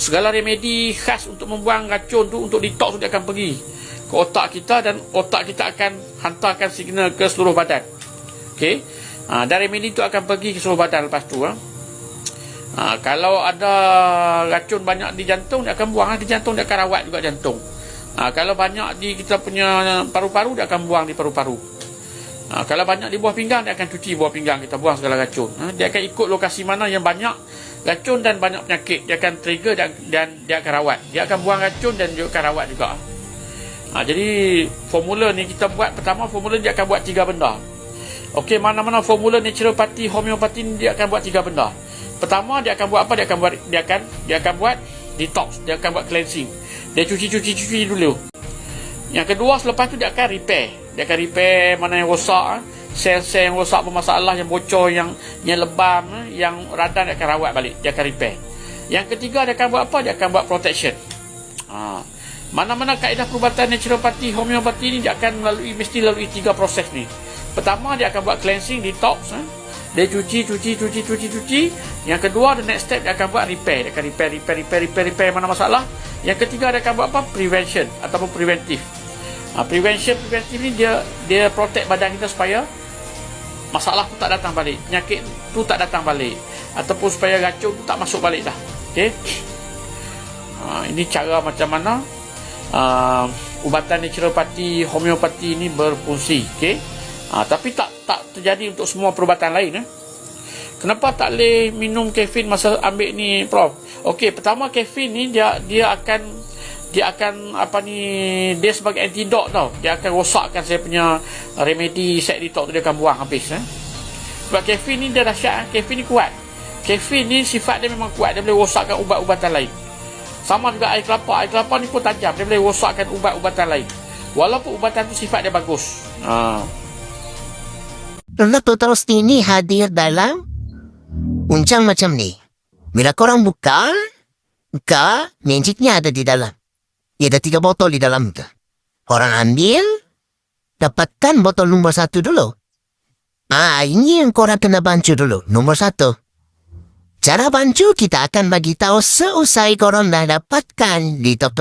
segala remedi khas untuk membuang racun tu untuk detox tu dia akan pergi ke otak kita dan otak kita akan hantarkan signal ke seluruh badan. Okey. Ha, dan remedi tu akan pergi ke seluruh badan lepas tu. Ha. Ha, kalau ada racun banyak di jantung dia akan buang di jantung dia akan rawat juga jantung. Ha, kalau banyak di kita punya paru-paru dia akan buang di paru-paru. Ha, kalau banyak di buah pinggang dia akan cuci buah pinggang kita buang segala racun. Ha, dia akan ikut lokasi mana yang banyak racun dan banyak penyakit dia akan trigger dan, dan dia akan rawat. Dia akan buang racun dan dia akan rawat juga. Ha, jadi formula ni kita buat pertama formula dia akan buat tiga benda. Okey, mana-mana formula naturopati, homeopati ni dia akan buat tiga benda. Pertama dia akan buat apa? Dia akan buat dia akan dia akan buat detox, dia akan buat cleansing. Dia cuci-cuci-cuci dulu. Yang kedua selepas tu dia akan repair. Dia akan repair mana yang rosak, eh. sel-sel yang rosak bermasalah, yang bocor, yang yang lebam, eh. yang radang dia akan rawat balik. Dia akan repair. Yang ketiga dia akan buat apa? Dia akan buat protection. Ha. Mana-mana kaedah perubatan naturopati, homeopati ni dia akan melalui mesti melalui tiga proses ni. Pertama dia akan buat cleansing, detox. Eh? Dia cuci, cuci, cuci, cuci, cuci. Yang kedua, the next step dia akan buat repair. Dia akan repair, repair, repair, repair, repair mana masalah. Yang ketiga dia akan buat apa? Prevention ataupun preventive. Ha, prevention, preventive ni dia dia protect badan kita supaya masalah tu tak datang balik. Penyakit tu tak datang balik. Ataupun supaya racun tu tak masuk balik dah. Okay? Ha, ini cara macam mana uh, ubatan naturopati, homeopati ni berfungsi. Okay? Ha, tapi tak tak terjadi untuk semua perubatan lain. Eh? Kenapa tak boleh minum kafein masa ambil ni, Prof? Okey, pertama kafein ni dia dia akan dia akan apa ni dia sebagai antidot tau. Dia akan rosakkan saya punya remedi set detox tu dia akan buang habis eh. Sebab kafein ni dia dahsyat, eh? kafein ni kuat. Kafein ni sifat dia memang kuat, dia boleh rosakkan ubat-ubatan lain. Sama juga air kelapa, air kelapa ni pun tajam, dia boleh rosakkan ubat-ubatan lain. Walaupun ubatan tu sifat dia bagus. Ha. Lepas terus ini hadir dalam uncang macam ni. Bila korang buka, buka, magicnya ada di dalam. Ya, ada tiga botol di dalam tu. Orang ambil, dapatkan botol nomor satu dulu. Ah, ini yang korang kena bantu dulu. Nomor satu. Cara bantu kita akan bagi tahu seusai korang dah dapatkan di top